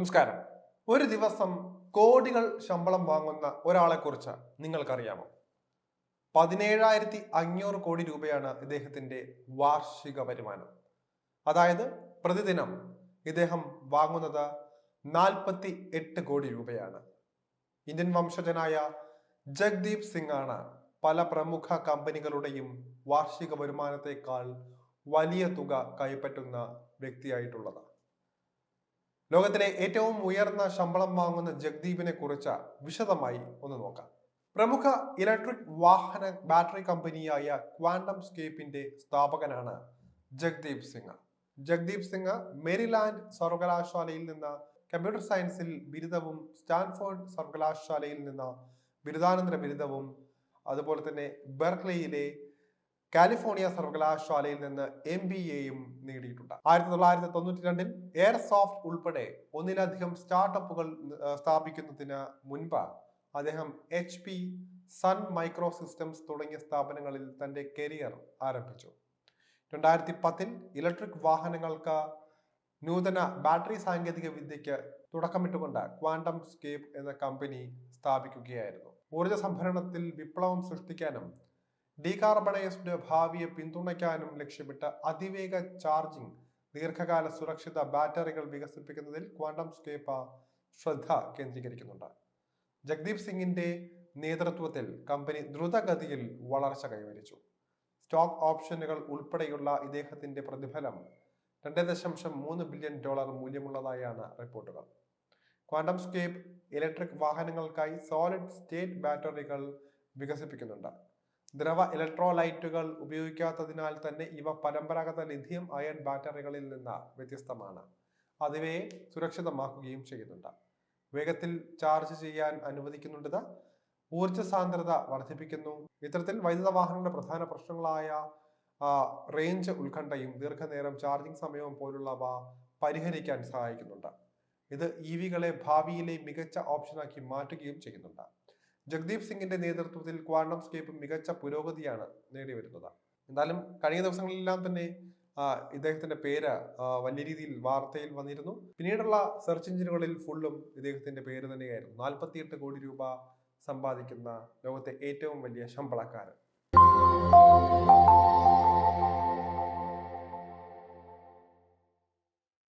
നമസ്കാരം. ഒരു ദിവസം കോടികൾ ശമ്പളം വാങ്ങുന്ന ഒരാളെ കുറിച്ച് നിങ്ങൾക്കറിയാമോ? പതിനേഴായിരത്തി അഞ്ഞൂറ് കോടി രൂപയാണ് ഇദ്ദേഹത്തിന്റെ വാർഷിക വരുമാനം. അതായത് പ്രതിദിനം ഇദ്ദേഹം വാങ്ങുന്നത് നാൽപ്പത്തി എട്ട് കോടി രൂപയാണ്. ഇന്ത്യൻ വംശജനായ ജഗ്ദീപ് സിംഗ് ആണ് പല പ്രമുഖ കമ്പനികളുടെയും വാർഷിക വരുമാനത്തെക്കാൾ വലിയ തുക കൈപ്പറ്റുന്ന വ്യക്തിയായിട്ടുള്ളത്. ലോകത്തിലെ ഏറ്റവും ഉയർന്ന ശമ്പളം വാങ്ങുന്ന ജഗ്ദീപിനെ കുറിച്ച് വിശദമായി ഒന്ന് നോക്കാം. പ്രമുഖ ഇലക്ട്രിക് വാഹന ബാറ്ററി കമ്പനിയായ ക്വാണ്ടം സ്കേപ്പിന്റെ സ്ഥാപകനാണ് ജഗ്ദീപ് സിംഗ്. ജഗ്ദീപ് സിംഗ് മെരിലാൻഡ് സർവകലാശാലയിൽ നിന്ന് കമ്പ്യൂട്ടർ സയൻസിൽ ബിരുദവും സ്റ്റാൻഫോർഡ് സർവകലാശാലയിൽ നിന്ന് ബിരുദാനന്തര ബിരുദവും അതുപോലെ തന്നെ ബെർക്ലിയിലെ കാലിഫോർണിയ സർവകലാശാലയിൽ നിന്ന് എം ബി എയും നേടിയിട്ടുണ്ട്. ആയിരത്തി തൊള്ളായിരത്തി തൊണ്ണൂറ്റി രണ്ടിൽ എയർസോഫ്റ്റ് ഉൾപ്പെടെ ഒന്നിലധികം സ്റ്റാർട്ടപ്പുകൾ സ്ഥാപിക്കുന്നതിന് മുൻപ് അദ്ദേഹം H P Sun micro systems തുടങ്ങിയ സ്ഥാപനങ്ങളിൽ തന്റെ കരിയർ ആരംഭിച്ചു. രണ്ടായിരത്തി പത്തിൽ ഇലക്ട്രിക് വാഹനങ്ങൾക്ക് നൂതന ബാറ്ററി സാങ്കേതിക വിദ്യയ്ക്ക് തുടക്കമിട്ടുകൊണ്ട് ക്വാണ്ടം സ്കേപ്പ് എന്ന കമ്പനി സ്ഥാപിക്കുകയായിരുന്നു. ഊർജ സംഭരണത്തിൽ വിപ്ലവം സൃഷ്ടിക്കാനും ഡീകാർബണൈസ്ഡ് ഭാവിയെ പിന്തുണയ്ക്കാനും ലക്ഷ്യമിട്ട് അതിവേഗ ചാർജിംഗ് ദീർഘകാല സുരക്ഷിത ബാറ്ററികൾ വികസിപ്പിക്കുന്നതിൽ ക്വാണ്ടം സ്കേപ്പ് ശ്രദ്ധ കേന്ദ്രീകരിക്കുന്നുണ്ട്. ജഗ്ദീപ് സിംഗിന്റെ നേതൃത്വത്തിൽ കമ്പനി ദ്രുതഗതിയിൽ വളർച്ച കൈവരിച്ചു. സ്റ്റോക്ക് ഓപ്ഷനുകൾ ഉൾപ്പെടെയുള്ള ഇദ്ദേഹത്തിന്റെ പ്രതിഫലം രണ്ട് ദശാംശം മൂന്ന് ബില്യൺ ഡോളർ മൂല്യമുള്ളതായാണ് റിപ്പോർട്ടുകൾ. ക്വാണ്ടം സ്കേപ്പ് ഇലക്ട്രിക് വാഹനങ്ങൾക്കായി സോളിഡ് സ്റ്റേറ്റ് ബാറ്ററികൾ വികസിപ്പിക്കുന്നുണ്ട്. ദ്രവ ഇലക്ട്രോലൈറ്റുകൾ ഉപയോഗിക്കാത്തതിനാൽ തന്നെ ഇവ പരമ്പരാഗത ലിഥിയം അയൺ ബാറ്ററികളിൽ നിന്ന് വ്യത്യസ്തമാണ്. അതിവയെ സുരക്ഷിതമാക്കുകയും ചെയ്യുന്നുണ്ട്. വേഗത്തിൽ ചാർജ് ചെയ്യാൻ അനുവദിക്കുന്നുണ്ട്. ഊർജ സാന്ദ്രത വർദ്ധിപ്പിക്കുന്നു. ഇത്തരത്തിൽ വൈദ്യുത വാഹനങ്ങളുടെ പ്രധാന പ്രശ്നങ്ങളായ റേഞ്ച് ഉത്കണ്ഠയും ദീർഘനേരം ചാർജിംഗ് സമയവും പോലുള്ളവ പരിഹരിക്കാൻ സഹായിക്കുന്നുണ്ട്. ഇത് ഇ വികളെ ഭാവിയിലെ മികച്ച ഓപ്ഷനാക്കി മാറ്റുകയും ചെയ്യുന്നുണ്ട്. ജഗ്ദീപ് സിംഗിന്റെ നേതൃത്വത്തിൽ ക്വാണ്ടം സ്കേപ്പ് മികച്ച പുരോഗതിയാണ് നേടിവരുന്നത്. എന്തായാലും കഴിഞ്ഞ ദിവസങ്ങളിലെല്ലാം തന്നെ ഇദ്ദേഹത്തിന്റെ പേര് വലിയ രീതിയിൽ വാർത്തയിൽ വന്നിരുന്നു. പിന്നീടുള്ള സെർച്ച് എഞ്ചിനുകളിൽ ഫുള്ളും ഇദ്ദേഹത്തിന്റെ പേര് തന്നെയായിരുന്നു. നാൽപ്പത്തിയെട്ട് കോടി രൂപ സമ്പാദിക്കുന്ന ലോകത്തെ ഏറ്റവും വലിയ ശമ്പളക്കാരൻ.